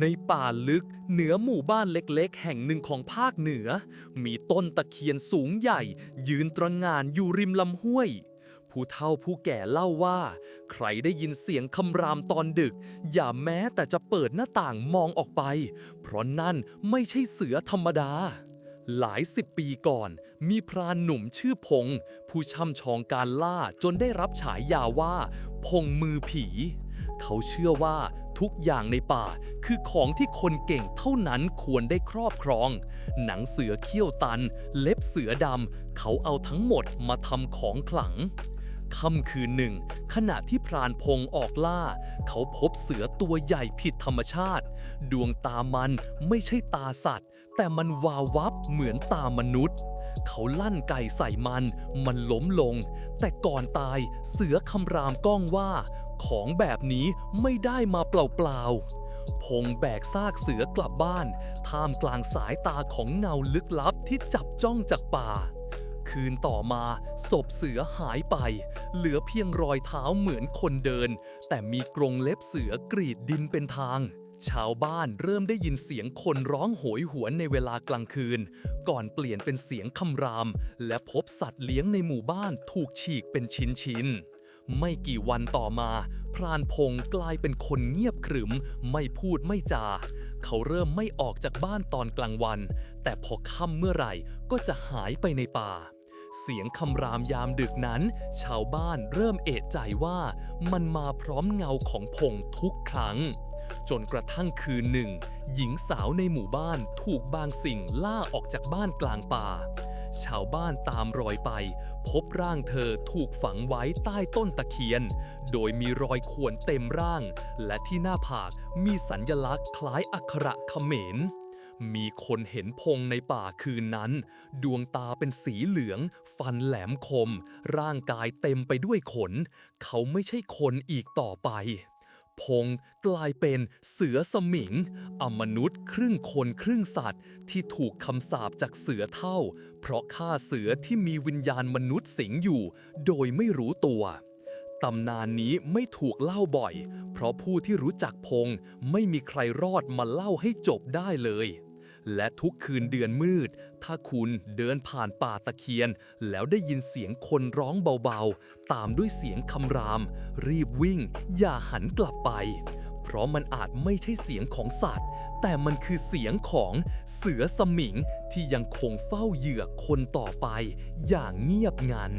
ในป่าลึกเหนือหมู่บ้านเล็กๆ แห่งหนึ่งของภาคเหนือ มีต้นตะเคียนสูงใหญ่ ยืนตระงานอยู่ริมลำห้วย ผู้เฒ่าผู้แก่เล่าว่า ใครได้ยินเสียงคำรามตอนดึก อย่าแม้แต่จะเปิดหน้าต่างมองออกไป เพราะนั่นไม่ใช่เสือธรรมดา หลายสิบปีก่อน มีพรานหนุ่มชื่อพง ผู้ช่ำชองการล่าจนได้รับฉายาว่า พงมือผี เขาเชื่อว่า ทุกอย่างในป่า คือของที่คนเก่งเท่านั้นควรได้ครอบครอง หนังเสือเขี้ยวตัน เล็บเสือดำ เขาเอาทั้งหมดมาทำของขลังค่ำคืนหนึ่ง ขณะที่พรานพงออกล่า เขาพบเสือตัวใหญ่ผิดธรรมชาติ ดวงตามันไม่ใช่ตาสัตว์ แต่มันวาววับเหมือนตามนุษย์ เขาลั่นไก่ใส่มัน มันล้มลง แต่ก่อนตายเสือคำรามก้องว่า ของแบบนี้ไม่ได้มาเปล่าๆ พงแบกซากเสือกลับบ้าน ท่ามกลางสายตาของเงาลึกลับที่จับจ้องจากป่า คืนต่อมาศพเสือหายไป เหลือเพียงรอยเท้าเหมือนคนเดิน แต่มีกรงเล็บเสือกรีดดินเป็นทางชาวบ้านเริ่มได้ยินเสียงคนร้องโหยหวนในเวลากลางคืน ก่อนเปลี่ยนเป็นเสียงคำราม และพบสัตว์เลี้ยงในหมู่บ้านถูกฉีกเป็นชิ้นๆ ไม่กี่วันต่อมา พรานพงกลายเป็นคนเงียบขรึม ไม่พูดไม่จา เขาเริ่มไม่ออกจากบ้านตอนกลางวัน แต่พอค่ำเมื่อไหร่ก็จะหายไปในป่า เสียงคำรามยามดึกนั้น ชาวบ้านเริ่มเอะใจว่ามันมาพร้อมเงาของพงทุกครั้ง จนกระทั่งคืนหนึ่ง หญิงสาวในหมู่บ้านถูกบางสิ่งล่าออกจากบ้านกลางป่า ชาวบ้านตามรอยไป พบร่างเธอถูกฝังไว้ใต้ต้นตะเคียน โดยมีรอยข่วนเต็มร่าง และที่หน้าผากมีสัญญลักษณ์คล้ายอักขระเขมรมีคนเห็นพงในป่าคืนนั้น ดวงตาเป็นสีเหลือง ฟันแหลมคม ร่างกายเต็มไปด้วยขน เขาไม่ใช่คนอีกต่อไป พงกลายเป็นเสือสมิง อมนุษย์ครึ่งคนครึ่งสัตว์ ที่ถูกคำสาปจากเสือเท่า เพราะฆ่าเสือที่มีวิญญาณมนุษย์สิงอยู่ โดยไม่รู้ตัวตำนานนี้ไม่ถูกเล่าบ่อย เพราะผู้ที่รู้จักพงไม่มีใครรอดมาเล่าให้จบได้เลย และทุกคืนเดือนมืด ถ้าคุณเดินผ่านป่าตะเคียน แล้วได้ยินเสียงคนร้องเบาๆ ตามด้วยเสียงคำราม รีบวิ่ง อย่าหันกลับไป เพราะมันอาจไม่ใช่เสียงของสัตว์ แต่มันคือเสียงของเสือสมิงที่ยังคงเฝ้าเหยื่อคนต่อไป อย่างเงียบงัน